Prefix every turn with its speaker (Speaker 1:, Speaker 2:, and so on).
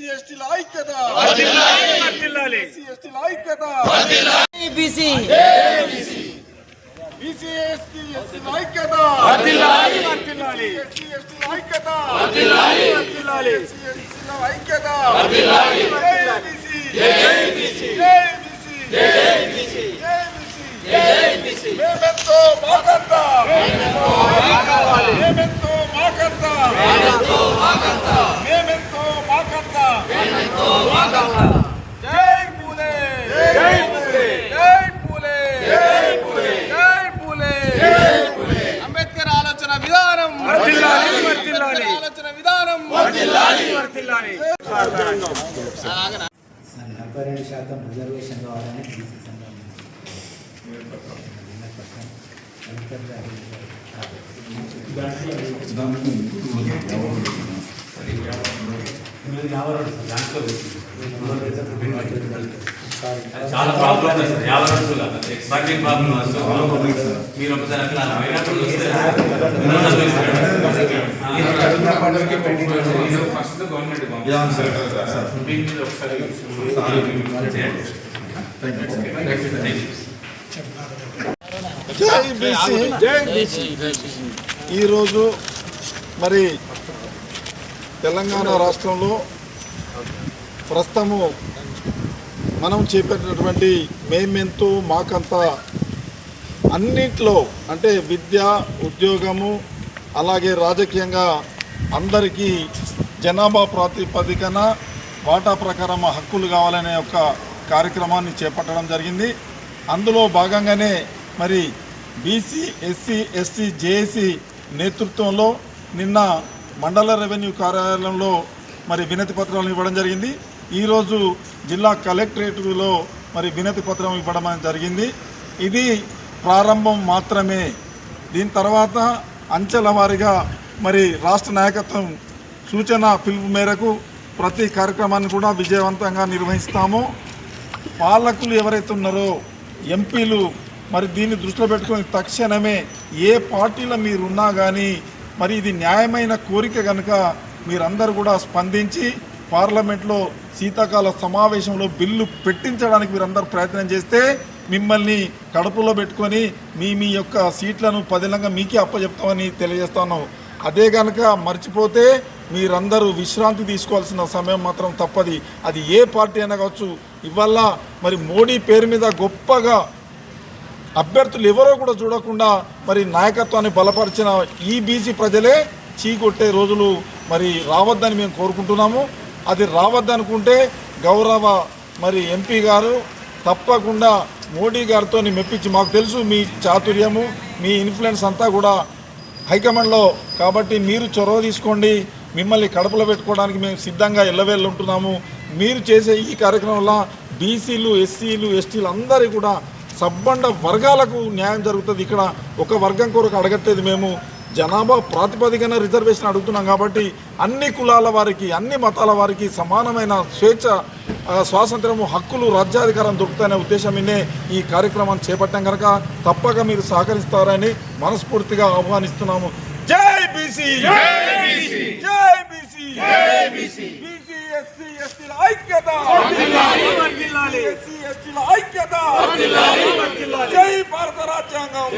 Speaker 1: SC ఎస్టీల ఐక్యత. SC ఎస్టీల ఐక్యత.
Speaker 2: బీసీ
Speaker 1: బీసీ ఎస్టీ ఎస్టీల ఐక్యత. ఎస్సీ ఎస్టీల ఐక్యత. ఎస్సీ ఎస్టీల ఐక్యత. జై బీసీ జై బీసీ జై బీసీ జై బీసీ మేమెంతో మాకంత మేమెంతో మాకంత మేమెంతో మాకంత జై పూలే
Speaker 3: జై పూలే.
Speaker 1: జై పూలే జై పూలే జై పూలే అంబేద్కర్ ఆలోచన విధానం
Speaker 3: వర్ధిల్లాలి, వర్ధిల్లాలి.
Speaker 1: అంబేద్కర్ ఆలోచన విధానం
Speaker 3: వర్ధిల్లాలి, వర్ధిల్లాలి.
Speaker 4: నలభై రెండు శాతం రిజర్వేషన్ కావాలని బీసీ సంఘం
Speaker 5: చాలా ప్రాబ్లం ఉంది సార్. యాభై రోజులు ఎక్స్పార్టింగ్ ప్రాబ్లం మీరు ఒకసారి అట్లా అయినప్పుడు వస్తే ఫస్ట్ గవర్నమెంట్ దీని మీద ఒకసారి చేయండి
Speaker 1: జై బీసీ ఈరోజు మరి తెలంగాణ రాష్ట్రంలో ప్రస్తుతము మనం చేపట్టినటువంటి మేమెంతో మాకంతా అన్నిట్లో అంటే విద్య ఉద్యోగము అలాగే రాజకీయంగా అందరికీ జనాభా ప్రాతిపదికన వాటా ప్రకారం హక్కులు కావాలనే ఒక కార్యక్రమాన్ని చేపట్టడం జరిగింది. అందులో భాగంగానే మరి బీసీ ఎస్సీ ఎస్టీ జేఏసీ నేతృత్వంలో నిన్న మండల రెవెన్యూ కార్యాలయంలో మరి వినతి పత్రాలను ఇవ్వడం జరిగింది. ఈరోజు జిల్లా కలెక్టరేట్లో మరి వినతి పత్రం ఇవ్వడం జరిగింది. ఇది ప్రారంభం మాత్రమే. దీని తర్వాత అంచెల వారీగా మరి రాష్ట్ర నాయకత్వం సూచన పిలుపు మేరకు ప్రతి కార్యక్రమాన్ని కూడా విజయవంతంగా నిర్వహిస్తాము. పాలకులు ఎవరైతే ఉన్నారో ఎంపీలు మరి దీన్ని దృష్టిలో పెట్టుకొని తక్షణమే ఏ పార్టీలో మీరు ఉన్నా కానీ మరి ఇది న్యాయమైన కోరిక కనుక మీరందరూ కూడా స్పందించి పార్లమెంట్లో శీతాకాల సమావేశంలో బిల్లు పెట్టించడానికి మీరందరూ ప్రయత్నం చేస్తే మిమ్మల్ని కడుపులో పెట్టుకొని మీ మీ యొక్క సీట్లను పదిలంగా మీకే అప్పచెప్తామని తెలియజేస్తాను. అదే కనుక మర్చిపోతే మీరందరూ విశ్రాంతి తీసుకోవాల్సిన సమయం మాత్రం తప్పది. అది ఏ పార్టీ అయినా కావచ్చు. ఇవల్ల మరి మోడీ పేరు మీద గొప్పగా అభ్యర్థులు ఎవరో కూడా చూడకుండా మరి నాయకత్వాన్ని బలపరిచిన ఈ బీసీ ప్రజలే చీకొట్టే రోజులు మరి రావద్దని మేము కోరుకుంటున్నాము. అది రావద్దనుకుంటే గౌరవ మరి ఎంపీ గారు తప్పకుండా మోడీ గారితో మెప్పించి మాకు తెలుసు మీ చాతుర్యము మీ ఇన్ఫ్లుయెన్స్ అంతా కూడా హైకమాండ్లో. కాబట్టి మీరు చొరవ తీసుకోండి మిమ్మల్ని కడపలో పెట్టుకోవడానికి మేము సిద్ధంగా ఎల్లవేళ్ళు ఉంటున్నాము. మీరు చేసే ఈ కార్యక్రమంలో బీసీలు ఎస్సీలు ఎస్టీలు అందరి కూడా సబ్బండ వర్గాలకు న్యాయం జరుగుతుంది. ఇక్కడ ఒక వర్గం కొరకు అడగట్లేదు మేము. జనాభా ప్రాతిపదికన రిజర్వేషన్ అడుగుతున్నాం కాబట్టి అన్ని కులాల వారికి అన్ని మతాల వారికి సమానమైన స్వేచ్ఛ స్వాతంత్రము హక్కులు రాజ్యాధికారం దొరుకుతాయనే ఉద్దేశమే ఈ కార్యక్రమాన్ని చేపట్టాం కనుక తప్పక మీరు సహకరిస్తారని మనస్ఫూర్తిగా ఆహ్వానిస్తున్నాము. జై బీసీ! జై బీసీ! జై ఐక్యత
Speaker 3: వర్ధిల్లాలి.
Speaker 1: జై భారత రాజ్యాంగం!